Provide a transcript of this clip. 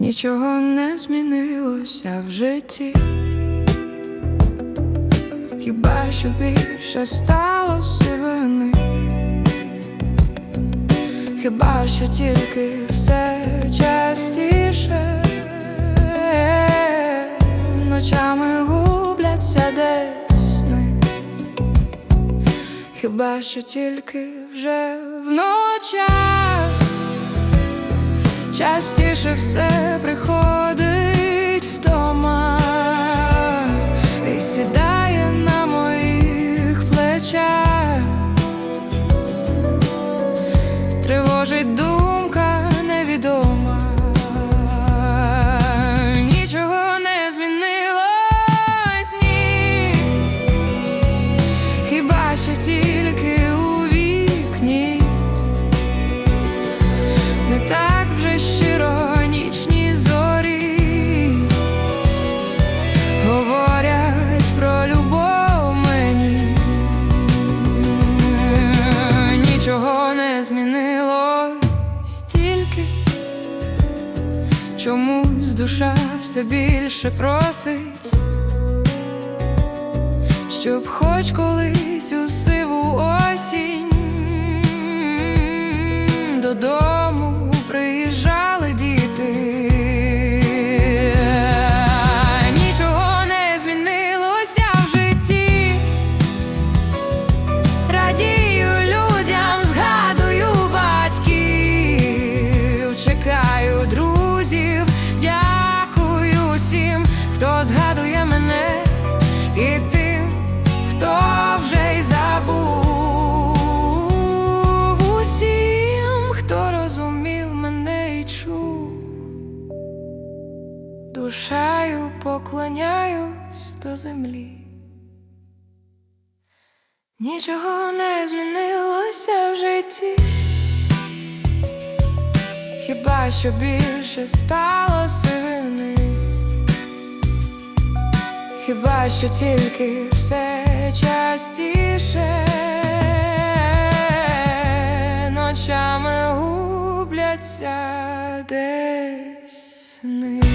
Нічого не змінилося в житті, хіба що більше стало сивини, хіба що тільки все частіше? Ночами губляться десь сни, хіба що тільки вже в ночах частіше все приходить чомусь душа все більше просить, щоб хоч колись у сиву осінь додому приїжджали діти. Нічого не змінилося в житті. Радію людям, згадую батьків, чекаю дякую всім, хто згадує мене і тим, хто вже й забув усім, хто розумів мене і чув. Душею поклоняюсь до землі. Нічого не змінилося в житті, що більше стало сивини, хіба що тільки все частіше ночами губляться десь сни.